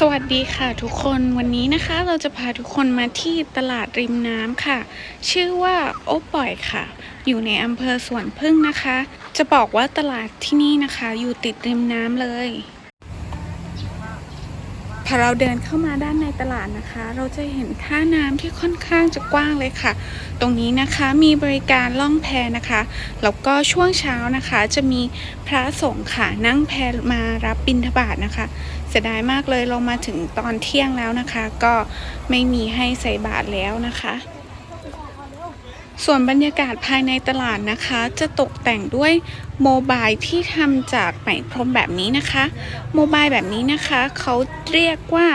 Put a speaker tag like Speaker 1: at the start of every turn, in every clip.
Speaker 1: สวัสดีค่ะทุกคนวันนี้นะคะเราจะพาทุกคนมาที่ตลาดริมน้ำค่ะ ชื่อว่าโอ๊ปล่อยค่ะ อยู่ในอำเภอสวนพึ่งนะคะ จะบอกว่าตลาดที่นี่นะคะ อยู่ติดริมน้ำเลย พอเราเดินเข้ามาด้านในตลาดนะคะ เราจะเห็นท่าน้ำที่ค่อนข้างจะกว้างเลยค่ะ ตรงนี้นะคะมีบริการล่องแพนะคะ แล้วก็ช่วงเช้านะคะ จะมีพระสงฆ์ค่ะนั่งแพมารับบิณฑบาตนะคะ เสียดายมากเลยลงมาถึงตอนเที่ยงแล้วนะคะ ก็ไม่มีให้ใส่บาตรแล้วนะคะ ส่วนบรรยากาศภายในตลาดนะคะ จะตกแต่งด้วยโมบายที่ทำจากไหมพรมแบบนี้นะคะ โมบายแบบนี้นะคะเขาเรียกว่า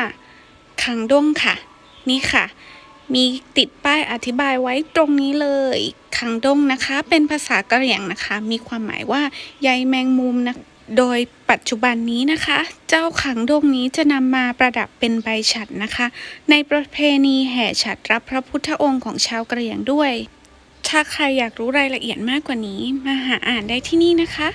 Speaker 1: คังด้งค่ะ นี่ค่ะ มีติดป้ายอธิบายไว้ตรงนี้เลยคังด้งนะคะ เป็นภาษากะเหรี่ยงนะคะ มีความหมายว่าใยแมงมุมนะโดยปัจจุบันนี้นะคะ เจ้าขังดงนี้จะนำมาประดับเป็นใบฉัตรนะคะ ในประเพณีแห่ฉัตรรับพระพุทธองค์ของชาวกะเหรี่ยงด้วย ถ้าใครอยากรู้รายละเอียดมากกว่านี้ มาหาอ่านได้ที่นี่นะคะ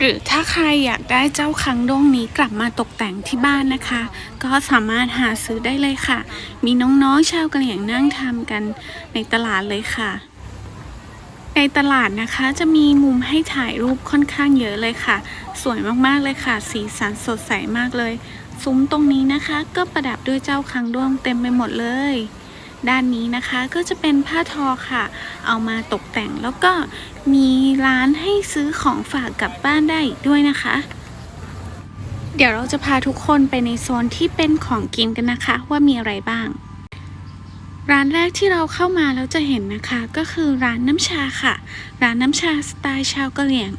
Speaker 1: หรือถ้าใครอยากได้เจ้าคังด้งนี้กลับมาตกแต่งที่บ้านนะคะ ก็สามารถหาซื้อได้เลยค่ะ มีน้องๆชาวกะเหรี่ยงนั่งทำกันในตลาดเลยค่ะ ในตลาดนะคะจะมีมุมให้ถ่ายรูปค่อนข้างเยอะเลยค่ะ สวยมากๆเลยค่ะ สีสันสดใสมากเลย ซุ้มตรงนี้นะคะก็ประดับด้วยเจ้าคังด้วงเต็มไปหมดเลย ด้านนี้นะคะก็จะเป็นผ้าทอค่ะ เอามาตกแต่งแล้วก็มีร้านให้ซื้อของฝากกลับบ้านได้อีกด้วยนะคะ เดี๋ยวเราจะพาทุกคนไปในโซนที่เป็นของกินกันนะคะ ว่ามีอะไรบ้าง ร้านแรกที่เราเข้ามาแล้วจะเห็นนะคะ ก็คือร้านน้ำชาค่ะ ร้านน้ำชาสไตล์ชาวกะเหรี่ยง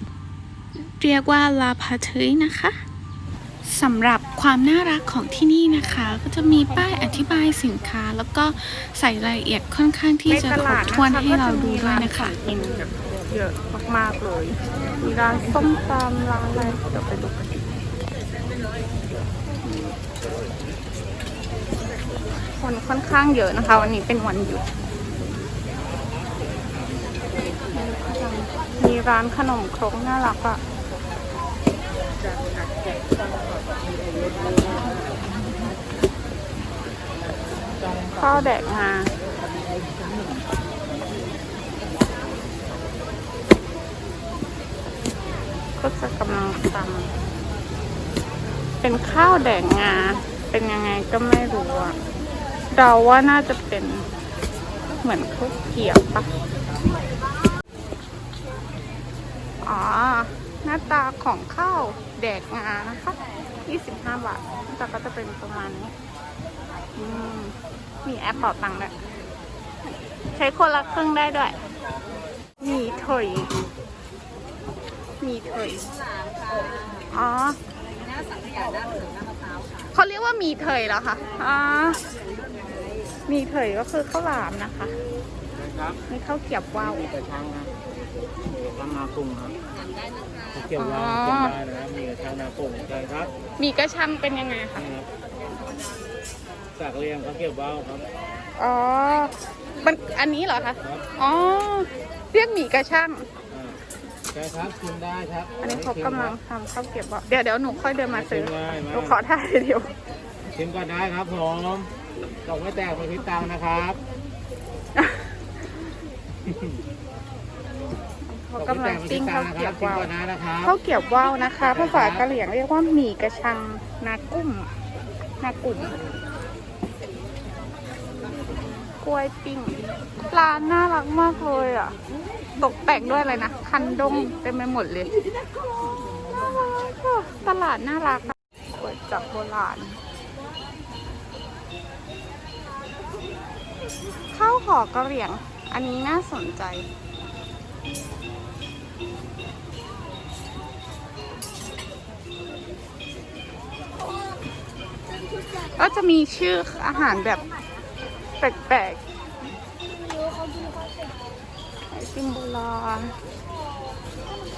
Speaker 1: เรียกว่าลาพาทึยนะคะ สำหรับความน่ารักของที่นี่นะคะ ก็จะมีป้ายอธิบายสินค้า แล้วก็ใส่รายละเอียดค่อนข้างที่จะครบถ้วนให้เราดูด้วยนะคะ
Speaker 2: กินแบบเยอะมากๆเลย มีร้านส้มตำร้านอะไรเดี๋ยวไปดูกันคนค่อนข้างเยอะนะคะ วันนี้เป็นวันหยุด มีร้านขนมครกน่ารักอะ ข้าวแดกงาก็จะกำลังทำเป็นข้าวแดงงา เป็นยังไงก็ไม่รู้อะเดาว่าน่าจะเป็นเหมือนข้าวเกี๊ยวปะอ๋อ หน้าตาของข้าวแดกงานะคะ 25 บาทหน้าตาก็จะเป็นประมาณนี้ มมีแอปเป่าตังค์ด้วย ใช้คนละครึ่งได้ด้วย มีถอยมีเถยอ๋อเขาเรียกว่ามีเถยเหรอคะอ๋อมีเถยก็คือข้าวหลามนะคะ
Speaker 3: ครับ
Speaker 2: มีข้าวเกรียบว่าว
Speaker 3: มีกระชังครับมีกระชังนากุ้งครับเกี่ยวว่า
Speaker 2: อ๋อ
Speaker 3: กินได้นะครับมีกระชังนากุ้งใช่ครับ
Speaker 2: มีกระชังเป็นยังไงคะ
Speaker 3: นี่ครับจากเรียงเขาเกี่ยวว่าวครับ
Speaker 2: อ๋อ มันอันนี้เหรอคะ
Speaker 3: ครับ
Speaker 2: อ๋อ เรียกหมี่กระช่าง
Speaker 3: อ่าใช่ครับกินได้ครับ
Speaker 2: อันนี้เขากำลังทำข้าวเกรียบว่าวเดี๋ยวเดี๋ยวหนูค่อยเดินมาซื้อ
Speaker 3: ชิมได้
Speaker 2: หนูขอถ่ายเดียว
Speaker 3: ชิมก็ได้ครับผมตกไม่แตกไปพิษตังนะครับ
Speaker 2: เขากำลังปิ้งข้าวเกรียบ
Speaker 3: ชิม
Speaker 2: ว่าว
Speaker 3: ก็ได้นะครับ
Speaker 2: ข้าวเกรียบว่าวนะคะภาษากะเหรี่ยงเรียกว่าหมี่กระชังนากุ้มนากุ่ม กล้วยปิ้ง ร้านน่ารักมากเลยอะ ตกแต่งด้วยอะไรนะคันดงเต็มไปหมดเลย น่ารักอะตลาดน่ารักอะก๋วยจับโบราณ ข้าวห่อกระเหรี่ยง อันนี้น่าสนใจก็จะมีชื่ออาหารแบบ แปลกๆไอติมโบราณ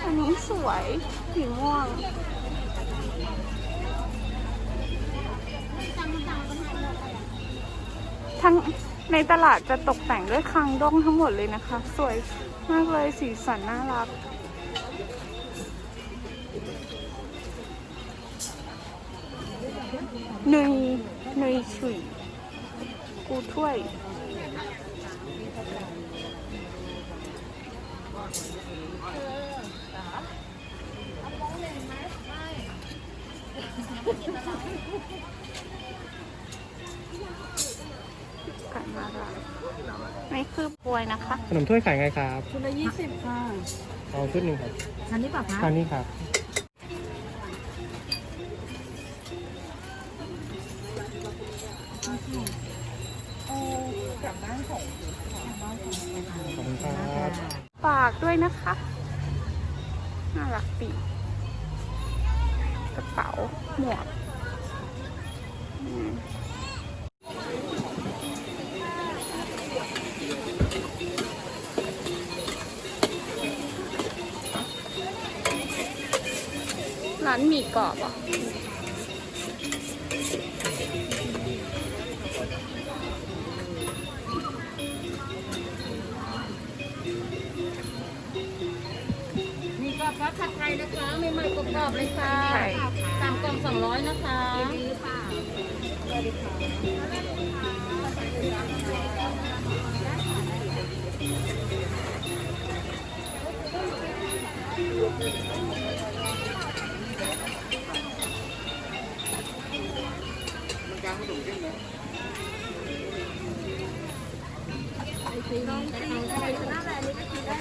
Speaker 2: อันนี้สวยสีม่วงทั้งในตลาดจะตกแต่งด้วยคังด้งทั้งหมดเลยนะคะ สวยมากเลยสีสันน่ารักเนยเนยฉุย กูถ้วยไก่มาลายนี่คือบวยนะคะ
Speaker 3: ขนมถ้วยขายไงครับ
Speaker 4: ชุดละยี่สิบค่ะ
Speaker 3: เอาชุดหนึ่งครับ
Speaker 4: อันนี้เปล่าคะ
Speaker 3: ทานนี้ครับ
Speaker 4: ขอ
Speaker 3: บคุณครับ
Speaker 2: ฝากด้วยนะคะ น่ารักดีกระเป๋าหมวกร้านหมี่กรอบอะ
Speaker 4: ผัดไทยนะคะใหม่ๆกรอบๆเลยค่ะสามกล่องสองร้อยนะคะฟ้า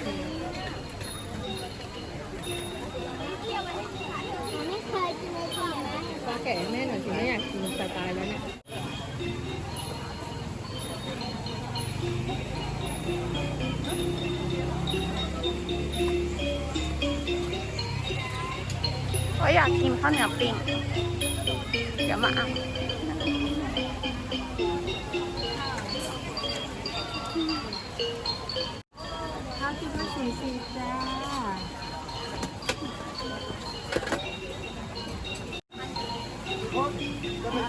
Speaker 4: แกะ ให้แม่หน่อยสิไม่อยากกินตายตายแล้วเนี่ย
Speaker 2: ก็อยากกินข้าวเหนียวปิ้ง เดี๋ยวมาเอา ก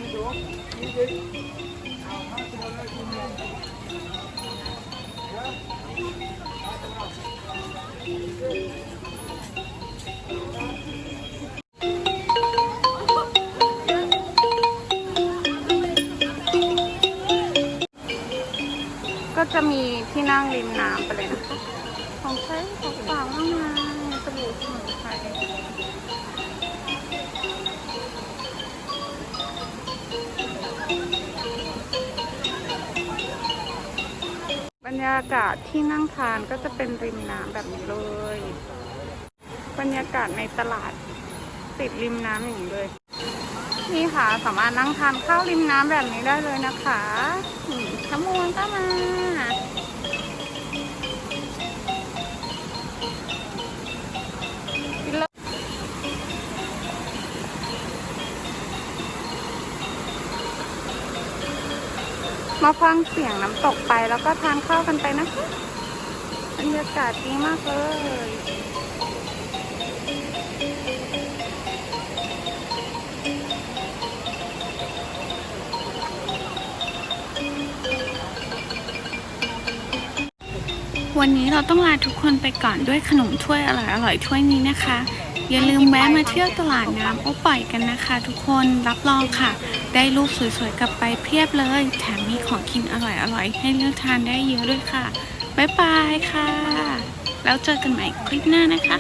Speaker 2: ็จะมีที่นั่งริมน้ำไปเลยนะคะ ของใช้ของฝากมากมายสบู่สมุนไพร บรรยากาศที่นั่งทานก็จะเป็นริมน้ำแบบนี้เลย บรรยากาศในตลาดติดริมน้ำอย่างนี้เลย นี่ค่ะสามารถนั่งทานข้าวริมน้ำแบบนี้ได้เลยนะคะขมวนก็มา มาฟังเสียงน้ำตกไปแล้วก็ทานข้าวกันไปนะคะบรรยากาศดีมากเลย
Speaker 1: วันนี้เราต้องลาทุกคนไปก่อนด้วยขนมถ้วยอร่อยๆถ้วยนี้นะคะ อย่าลืมแวะมาเที่ยวตลาดน้ำโอป่อยกันนะคะ ทุกคนรับรองค่ะ ได้รูปสวยๆกลับไปเพียบเลย แถมมีของกินอร่อยๆ ให้เลือกทานได้เยอะด้วยค่ะ บ๊ายบายค่ะ แล้วเจอกันใหม่คลิปหน้านะคะ